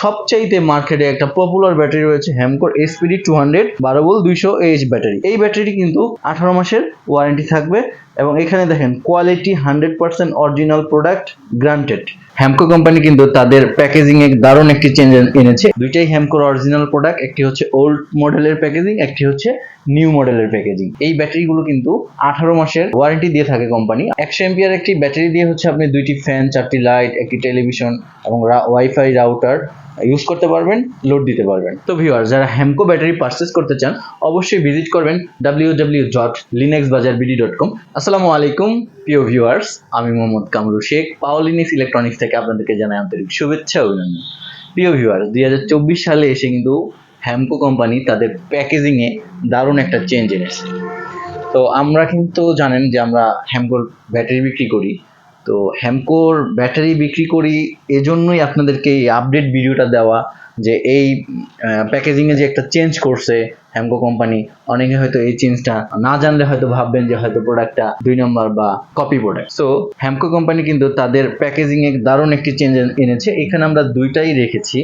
সবচাইতে মার্কেটে একটা পপুলার ব্যাটারি রয়েছে হ্যামকোর এসপিডি টু হান্ড্রেড বারো বল দুইশো এইচ ব্যাটারি এই ব্যাটারি কিন্তু আঠারো মাসের ওয়ারেন্টি থাকবে এবং এখানে দেখেন quality hundred percent original product granted Hamko company কিন্তু তাদের প্যাকেজিং এ দারুণ একটি চেঞ্জ এনেছে। দুইটাই হ্যামকোর অরিজিনাল প্রোডাক্ট একটি হচ্ছে ওল্ড মডেলের প্যাকেজিং একটি হচ্ছে নিউ মডেলের প্যাকেজিং এই ব্যাটারিগুলো কিন্তু আঠারো মাসের ওয়ারেন্টি দিয়ে থাকে কোম্পানি একশো এমপিয়ার একটি ব্যাটারি দিয়ে হচ্ছে আপনি দুইটি ফ্যান চারটি লাইট একটি টেলিভিশন এবং ওয়াইফাই রাউটার ইউজ করতে পারবেন লোড দিতে পারবেন। তো ভিউয়ার যারা হ্যামকো ব্যাটারি পারচেস করতে চান, অবশ্যই ভিজিট করবেন ডাব্লিউ ডাব্লিউ ডট লিনেক্স বাজার বিডি ডট কম আসসালামু আলাইকুম, প্রিয় ভিউয়ার্স আমি মোহাম্মদ কামরু শেখ পাওলিনিক্স ইলেকট্রনিক্স থেকে আপনাদেরকে জানাই আন্তরিক শুভেচ্ছা অভিনন্দন। প্রিয় ভিউয়ার্স দুই হাজার চব্বিশ সালে এসে কিন্তু হ্যামকো কোম্পানি তাদের প্যাকেজিংয়ে দারুণ একটা চেঞ্জ এনেছে। তো আমরা কিন্তু জানেন যে আমরা হ্যামকোর ব্যাটারি বিক্রি করি। তো হ্যামকোর ব্যাটারি বিক্রি করি, এজন্যই আপনাদেরকে এই আপডেট ভিডিওটা দেওয়া যে এই প্যাকেজিংয়ে যে একটা চেঞ্জ করছে হ্যামকো কোম্পানি অনেকে হয়তো এই চেঞ্জটা না জানলে হয়তো ভাববেন যে হয়তো প্রোডাক্টটা দুই নম্বর বা copy product so Hamko company কিন্তু তাদের প্যাকেজিংয়ে দারুণ একটি চেঞ্জ এনেছে। এখানে আমরা দুইটাই রেখেছি।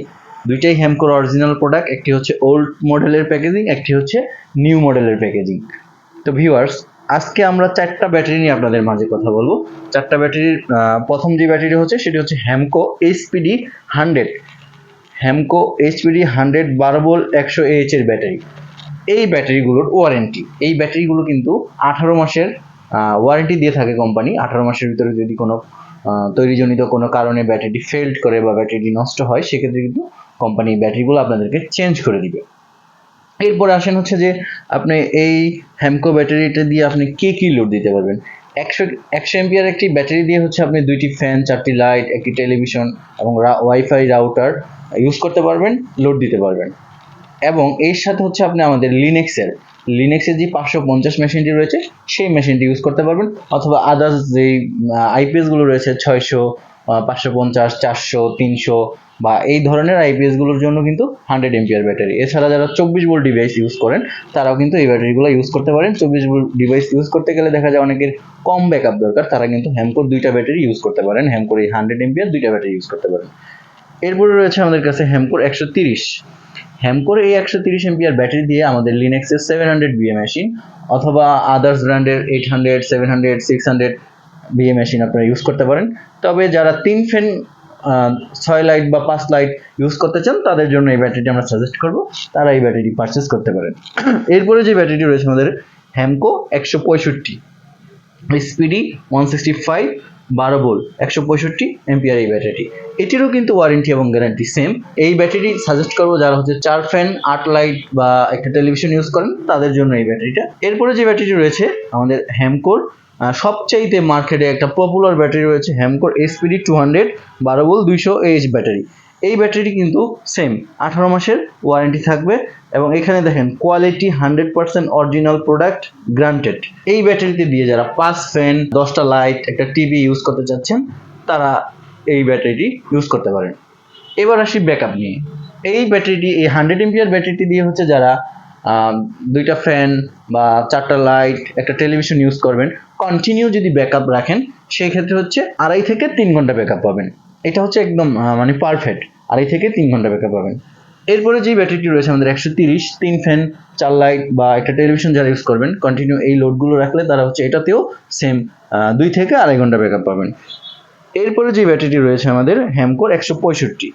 দুইটাই হ্যামকোর অরিজিনাল প্রোডাক্ট একটি হচ্ছে ওল্ড মডেলের প্যাকেজিং একটি হচ্ছে নিউ মডেলের প্যাকেজিং তো ভিউয়ার্স আজকে আমরা চারটা ব্যাটারি নিয়ে আপনাদের মাঝে কথা বলব। চারটা ব্যাটারির প্রথম যে ব্যাটারি হচ্ছে সেটি হচ্ছে Hamko H P D hundred Hamko H P D hundred বারো বল একশো এইচ এর ব্যাটারি। এই ব্যাটারিগুলোর ওয়ারেন্টি এই ব্যাটারিগুলো কিন্তু আঠারো মাসের ওয়ারেন্টি দিয়ে থাকে কোম্পানি আঠারো মাসের ভিতরে যদি কোনো তৈরিজনিত কোনো কারণে ব্যাটারিটি ফেল্ড করে বা ব্যাটারিটি নষ্ট হয়, সেক্ষেত্রে কিন্তু কোম্পানি ব্যাটারিগুলো আপনাদেরকে চেঞ্জ করে দিবে। এরপরে আসেন হচ্ছে যে আপনি এই হ্যামকো ব্যাটারিটা দিয়ে আপনি কে কি লোড দিতে পারবেন? একশো একশো এমপিয়ার একটি ব্যাটারি দিয়ে হচ্ছে আপনি দুইটি ফ্যান চারটি লাইট একটি টেলিভিশন এবং ওয়াইফাই রাউটার ইউজ করতে পারবেন লোড দিতে পারবেন। এবং এর সাথে হচ্ছে আপনি আমাদের লিনেক্সের লিনেক্সের যে পাঁচশো পঞ্চাশ মেশিনটি রয়েছে, সেই মেশিনটি ইউজ করতে পারবেন। অথবা আদার্স যেই আইপিএসগুলো রয়েছে, ছয়শো পাঁচশো পঞ্চাশ, চারশো, তিনশো বা এই ধরনের আইপিএসগুলোর জন্য কিন্তু হান্ড্রেড এমপিআর ব্যাটারি এছাড়া যারা চব্বিশ ভোল্ট ডিভাইস ইউজ করেন, তারাও কিন্তু এই ব্যাটারিগুলো ইউজ করতে পারেন। চব্বিশ ভোল্ট ডিভাইস ইউজ করতে গেলে দেখা যায় অনেকের কম ব্যাকআপ দরকার, তারা কিন্তু হ্যামকোর দুইটা ব্যাটারি ইউজ করতে পারেন। হ্যামকোর এই হান্ড্রেড এমপিআর দুইটা ব্যাটারি ইউজ করতে পারেন। এরপরে রয়েছে আমাদের কাছে হ্যামকোর একশো তিরিশ। হ্যামকোর এই একশো তিরিশ এমপিআর ব্যাটারি দিয়ে আমাদের লিনেক্সের সেভেন হান্ড্রেড বিএ মেশিন অথবা আদার্স ব্র্যান্ডের eight hundred seven hundred six hundred VA machine আপনারা ইউজ করতে পারেন। তবে যারা তিন ফ্যান ছয় লাইট বা পাঁচ লাইট ইউজ করতে চান, তাদের জন্য এই ব্যাটারিটি আমরা সাজেস্ট করব। তারা এই ব্যাটারিটি পারচেস করতে পারেন। এরপরে যে ব্যাটারিটি রয়েছে আমাদের হ্যামকো একশো পঁয়ষট্টি স্পিডি ওয়ান সিক্সটি ফাইভ বারো বোল একশো পঁয়ষট্টি এমপিআর এই ব্যাটারিটি এটিরও কিন্তু ওয়ারেন্টি এবং গ্যারান্টি সেম এই ব্যাটারি সাজেস্ট করব যারা হচ্ছে চার ফ্যান আট লাইট বা একটা টেলিভিশন ইউজ করেন, তাদের জন্য এই ব্যাটারিটা এরপরে যে ব্যাটারিটি রয়েছে, আমাদের হ্যামকোর সবচাইতে মার্কেটে একটা পপুলার ব্যাটারি রয়েছে হ্যামকোর এসপিডি টু হান্ড্রেড বারো বোল দুইশো এইচ ব্যাটারি এই ব্যাটারিটি কিন্তু সেম আঠারো মাসের ওয়ারেন্টি থাকবে এবং এখানে দেখেন quality hundred percent original product granted এই ব্যাটারিতে দিয়ে যারা পাঁচ ফ্যান দশটা লাইট একটা টিভি ইউজ করতে চাচ্ছেন, তারা এই ব্যাটারিটি ইউজ করতে পারেন। এবার আসি ব্যাকআপ নিয়ে। এই ব্যাটারিটি এই হান্ড্রেড এমপিআর ব্যাটারিটি দিয়ে হচ্ছে যারা দুইটা ফ্যান বা চারটা লাইট, একটা টেলিভিশন ইউজ করবেন। কন্টিনিউ যদি ব্যাকআপ রাখেন সেই ক্ষেত্রে হচ্ছে আড়াই থেকে তিন ঘণ্টা ব্যাকআপ পাবেন। এটা হচ্ছে একদম মানে পারফেক্ট আড়াই থেকে তিন ঘণ্টা ব্যাকআপ পাবেন। এরপরে যে ব্যাটারিটি রয়েছে আমাদের একশো তিরিশ, তিন ফ্যান, চার লাইট বা একটা টেলিভিশন যারা ইউজ করবেন কন্টিনিউ এই লোডগুলো রাখলে তারা হচ্ছে এটাতেও সেম দুই থেকে আড়াই ঘণ্টা ব্যাকআপ পাবেন। এরপরে যে ব্যাটারিটি রয়েছে আমাদের হ্যামকোর একশো পঁয়ষট্টি।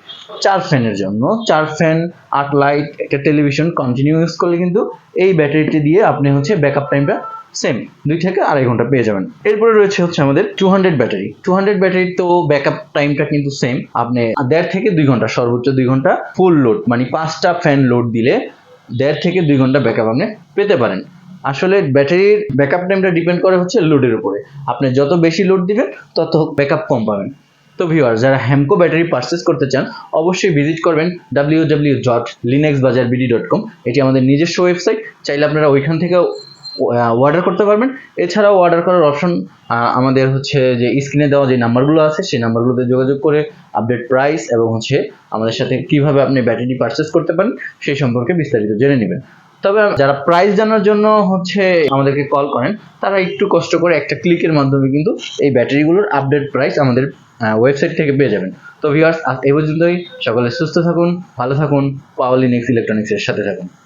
চার ফ্যানের জন্য, চার ফ্যান আট লাইট একটা টেলিভিশন কন্টিনিউ ইউজ করলে কিন্তু এই ব্যাটারিটি দিয়ে আপনি হচ্ছে ব্যাকআপ টাইমটা সেম দুই থেকে আড়াই ঘণ্টা পেয়ে যাবেন। এরপরে রয়েছে হচ্ছে আমাদের two hundred battery two hundred battery তো ব্যাকআপ টাইমটা কিন্তু সেম আপনি দেড় থেকে দুই ঘণ্টা, সর্বোচ্চ দুই ঘণ্টা ফুল লোড মানে পাঁচটা ফ্যান লোড দিলে দেড় থেকে দুই ঘণ্টা ব্যাকআপ আপনি পেতে পারেন। আসলে ব্যাটারির ব্যাকআপ টাইমটা ডিপেন্ড করে হচ্ছে লোডের উপরে। আপনি যত বেশি লোড দিবেন, তত ব্যাকআপ কম পাবেন। তো ভিউয়ার যারা হ্যামকো ব্যাটারি পারচেস করতে চান, অবশ্যই ভিজিট করবেন ডাব্লিউ ডাব্লিউ ডট লিনেক্স বাজার বিডি ডট কম এটি আমাদের নিজস্ব ওয়েবসাইট চাইলে আপনারা ওইখান থেকে অর্ডার করতে পারবেন। এছাড়াও অর্ডার করার অপশন আমাদের হচ্ছে যে স্ক্রিনে দেওয়া যে নাম্বারগুলো আছে, সেই নাম্বারগুলোতে যোগাযোগ করে আপডেট প্রাইস এবং হচ্ছে আমাদের সাথে কীভাবে আপনি ব্যাটারি পারচেস করতে পারেন, সেই সম্পর্কে বিস্তারিত জেনে নেবেন। তবে যারা প্রাইস জানার জন্য হচ্ছে আমাদেরকে কল করেন, তারা একটু কষ্ট করে একটা ক্লিকের মাধ্যমে কিন্তু এই ব্যাটারিগুলোর আপডেট প্রাইস আমাদের ওয়েবসাইট থেকে পেয়ে যাবেন। তো ভিউয়ার্স এই পর্যন্তই। সকলে সুস্থ থাকুন, ভালো থাকুন। পাওয়ালি নেক্সট ইলেকট্রনিক্সের সাথে থাকুন।